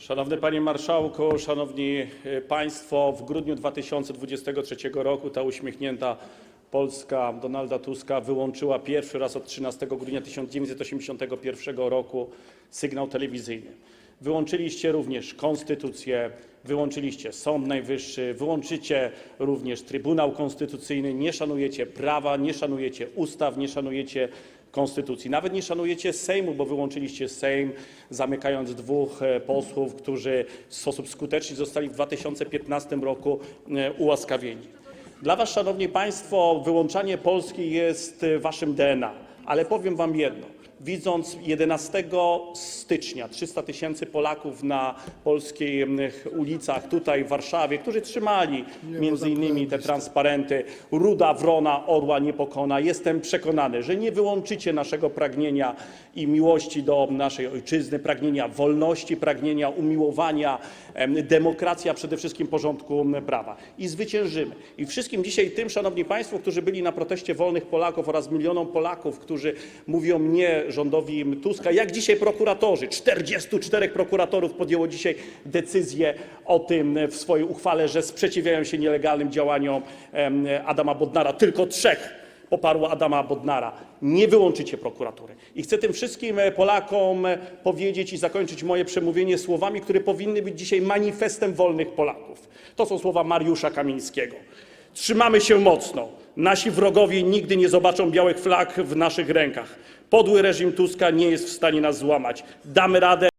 Szanowny Panie Marszałku, Szanowni e, Państwo, w grudniu 2023 roku ta uśmiechnięta Polska Donalda Tuska wyłączyła pierwszy raz od 13 grudnia 1981 roku sygnał telewizyjny. Wyłączyliście również konstytucję, wyłączyliście Sąd Najwyższy, wyłączycie również Trybunał Konstytucyjny, nie szanujecie prawa, nie szanujecie ustaw, nie szanujecie konstytucji. Nawet nie szanujecie Sejmu, bo wyłączyliście Sejm, zamykając dwóch e, posłów, którzy w sposób skuteczny zostali w 2015 roku e, ułaskawieni. Dla Was, Szanowni Państwo, wyłączanie Polski jest e, Waszym DNA, ale powiem Wam jedno. Widząc 11 stycznia 300 tysięcy Polaków na polskich ulicach tutaj w Warszawie, którzy trzymali między innymi te transparenty Ruda Wrona Orła nie pokona. Jestem przekonany, że nie wyłączycie naszego pragnienia i miłości do naszej ojczyzny, pragnienia wolności, pragnienia umiłowania em, demokracji, a przede wszystkim porządku prawa. I zwyciężymy. I wszystkim dzisiaj tym, szanowni państwo, którzy byli na proteście wolnych Polaków oraz milionom Polaków, którzy mówią nie rządowi Tuska, jak dzisiaj prokuratorzy, 44 prokuratorów podjęło dzisiaj decyzję o tym w swojej uchwale, że sprzeciwiają się nielegalnym działaniom Adama Bodnara. Tylko trzech poparło Adama Bodnara. Nie wyłączycie prokuratury. I chcę tym wszystkim e, Polakom e, powiedzieć i zakończyć moje przemówienie słowami, które powinny być dzisiaj manifestem wolnych Polaków. To są słowa Mariusza Kamińskiego. Trzymamy się mocno. Nasi wrogowie nigdy nie zobaczą białych flag w naszych rękach. Podły reżim Tuska nie jest w stanie nas złamać. Damy radę.